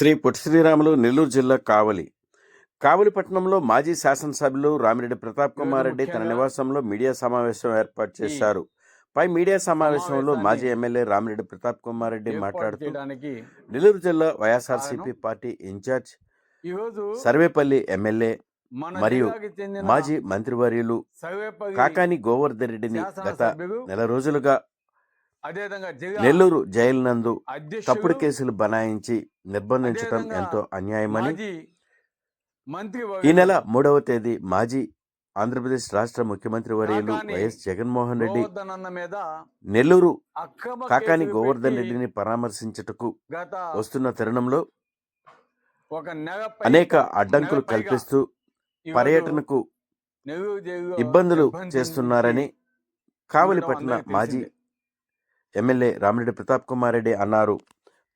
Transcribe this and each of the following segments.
శ్రీ పొట్టి శ్రీరాములు నెల్లూరు జిల్లా కావలి. కావలి పట్టణంలో మాజీ శాసనసభ్యులు రామిరెడ్డి ప్రతాప్ కుమార్ రెడ్డి తన నివాసంలో మీడియా సమావేశం ఏర్పాటు చేశారు. పై మీడియా సమావేశంలో మాజీ ఎమ్మెల్యే రామిరెడ్డి ప్రతాప్ కుమార్ రెడ్డి మాట్లాడుతూ నెల్లూరు జిల్లా YSRCP party in charge Sarvepalli MLA మరియు మాజీ మంత్రివర్యులు కాకాని గోవర్ధన్ రెడ్డిని గత నెల రోజులుగా నెల్లూరు జైలు నందు తప్పుడు కేసులు బనాయించి నిర్బంధించడం ఎంతో అన్యాయమని ఈ నెల మూడవ తేదీ మాజీ ఆంధ్రప్రదేశ్ రాష్ట్ర ముఖ్యమంత్రి వర్యులు వైఎస్ జగన్మోహన్ రెడ్డి నెల్లూరు కాకాని గోవర్ధన్ రెడ్డిని పరామర్శించుటకు వస్తున్న తరుణంలో అనేక అడ్డంకులు కల్పిస్తూ పర్యటనకు ఇబ్బందులు చేస్తున్నారని కావలి పట్టణ మాజీ ఎమ్మెల్యే రామిరెడ్డి ప్రతాప్ కుమార్ రెడ్డి అన్నారు.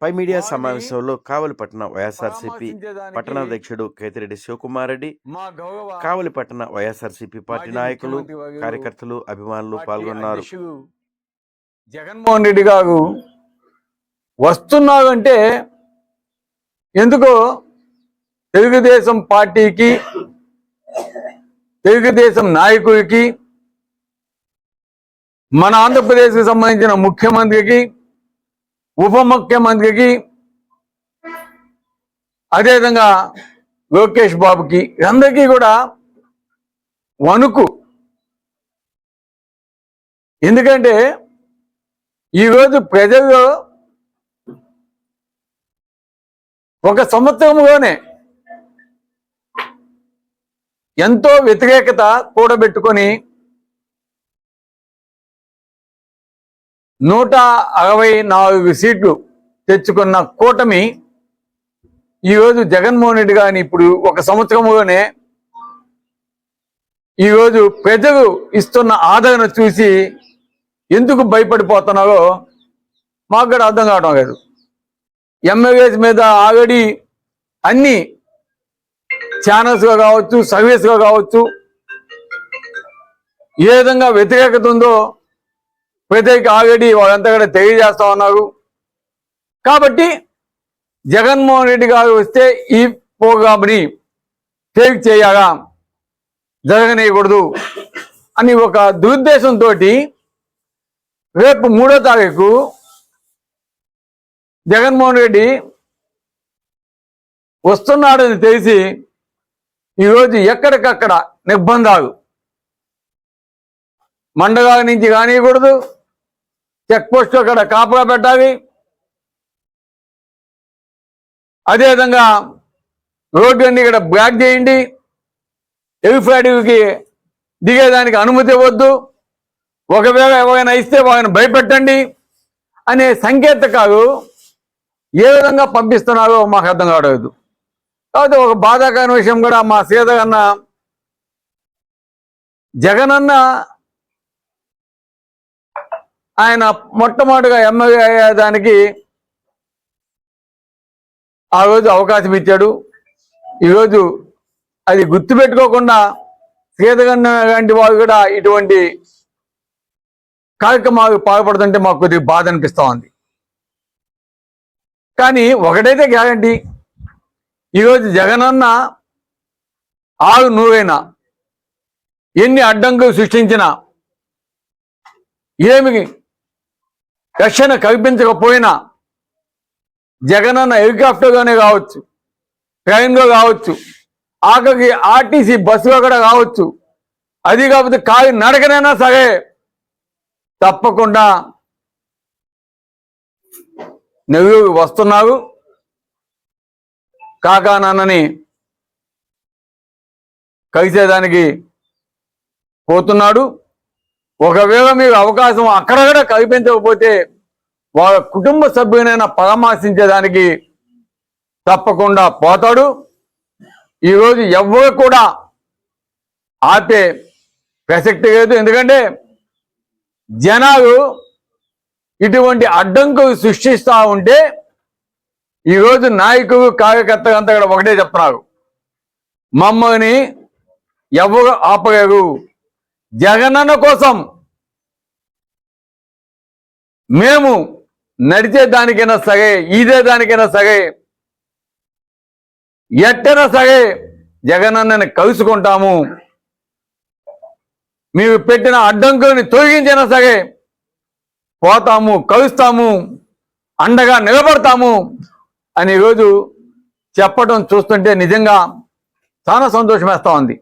పై మీడియా సమావేశంలో కావలి పట్టణ వైఎస్ఆర్సీపీ పట్టణాధ్యక్షుడు కేతిరెడ్డి శివకుమార్ రెడ్డి మా గౌరవ కావలి పట్టణ వైఎస్ఆర్సీపీ పార్టీ నాయకులు కార్యకర్తలు అభిమానులు పాల్గొన్నారు. జగన్మోహన్ రెడ్డి గారు వస్తున్నారంటే ఎందుకో తెలుగుదేశం పార్టీకి తెలుగుదేశం నాయకుడికి మన ఆంధ్రప్రదేశ్కి సంబంధించిన ముఖ్యమంత్రికి ఉప ముఖ్యమంత్రికి అదేవిధంగా లోకేష్ బాబుకి అందరికీ కూడా వణుకు. ఎందుకంటే ఈరోజు ప్రజల్లో ఒక సంవత్సరంలోనే ఎంతో వ్యతిరేకత కూడబెట్టుకొని నూట అరవై నాలుగు సీట్లు తెచ్చుకున్న కూటమి ఈరోజు జగన్మోహన్ రెడ్డి గారిని ఇప్పుడు ఒక సంవత్సరంలోనే ఈరోజు ప్రజలు ఇస్తున్న ఆదరణ చూసి ఎందుకు భయపడిపోతున్నారో మాకు కూడా అర్థం కావడం లేదు. ఎమ్మెల్యేస్ మీద ఆల్రెడీ అన్ని ఛానల్స్గా కావచ్చు సర్వీస్గా కావచ్చు ఏ విధంగా వ్యతిరేకత ఉందో ప్రత్యేక ఆల్రెడీ వాళ్ళంతా కూడా తెలియజేస్తా ఉన్నారు. కాబట్టి జగన్మోహన్ రెడ్డి గారు వస్తే ఈ ప్రోగ్రామ్ని ఫేక్ చేయాలా? జరగనేయకూడదు అని ఒక దురుద్దేశంతో రేపు మూడో తారీఖు జగన్మోహన్ రెడ్డి వస్తున్నాడని తెలిసి ఈరోజు ఎక్కడికక్కడ నిర్బంధాలు మండగాల నుంచి కానియకూడదు. చెక్ పోస్ట్ అక్కడ కాపలా పెట్టాలి. అదేవిధంగా రోడ్డు అన్ని ఇక్కడ బ్లాక్ చేయండి. ఎవిఫ్రాడికి దిగేదానికి అనుమతి ఇవ్వద్దు. ఒకవేళ ఎవరైనా ఇస్తే వాళ్ళని భయపెట్టండి అనే సంకేతకాలు ఏ విధంగా పంపిస్తున్నారో మాకు అర్థం కావలేదు కాబట్టి ఒక బాధాకరమైన విషయం కూడా మా సీత అన్న జగనన్న ఆయన మొట్టమొదటిగా ఎమ్మెల్యే అయ్యేదానికి ఆ రోజు అవకాశం ఇచ్చాడు. ఈరోజు అది గుర్తుపెట్టుకోకుండా సీతగన్న లాంటి వారు కూడా ఇటువంటి కార్యక్రమాలు పాల్పడుతుంటే మాకు కొద్దిగా బాధ అనిపిస్తూ ఉంది. కానీ ఒకటైతే గ్యారంటీ. ఈరోజు జగనన్న ఆరు నూరైనా ఎన్ని అడ్డంకులు సృష్టించినా ఏమి రక్షణ కల్పించకపోయినా జగనన్న హెలికాప్టర్లోనే కావచ్చు ట్రైన్లో కావచ్చు ఆఖరికి ఆర్టీసీ బస్సులో కూడా కావచ్చు. అది కాకపోతే కాలి నడకనైనా సరే తప్పకుండా నెల్లూరు వస్తున్నారు. కాకా నాన్నని కలిసేదానికి పోతున్నాడు. ఒకవేళ మీకు అవకాశం అక్కడక్కడ కల్పించకపోతే వాళ్ళ కుటుంబ సభ్యునైనా పరామర్శించేదానికి తప్పకుండా పోతాడు. ఈరోజు ఎవ్వరు కూడా ఆపే ప్రసక్తి లేదు. ఎందుకంటే జనాలు ఇటువంటి అడ్డంకులు సృష్టిస్తూ ఉంటే ఈరోజు నాయకులు కార్యకర్తలు అంతా కూడా ఒకటే చెప్తున్నారు. మమ్మల్ని ఎవరు ఆపలేరు. జగనన్న కోసం మేము నడిచే దానికైనా సగే ఈదే దానికైనా సగే ఎట్టైనా సగే జగనన్నని కలుసుకుంటాము. మీరు పెట్టిన అడ్డంకుల్ని తొలగించినా సగే పోతాము కలుస్తాము అండగా నిలబడతాము అని ఈరోజు చెప్పడం చూస్తుంటే నిజంగా చాలా సంతోషం వేస్తూ ఉంది.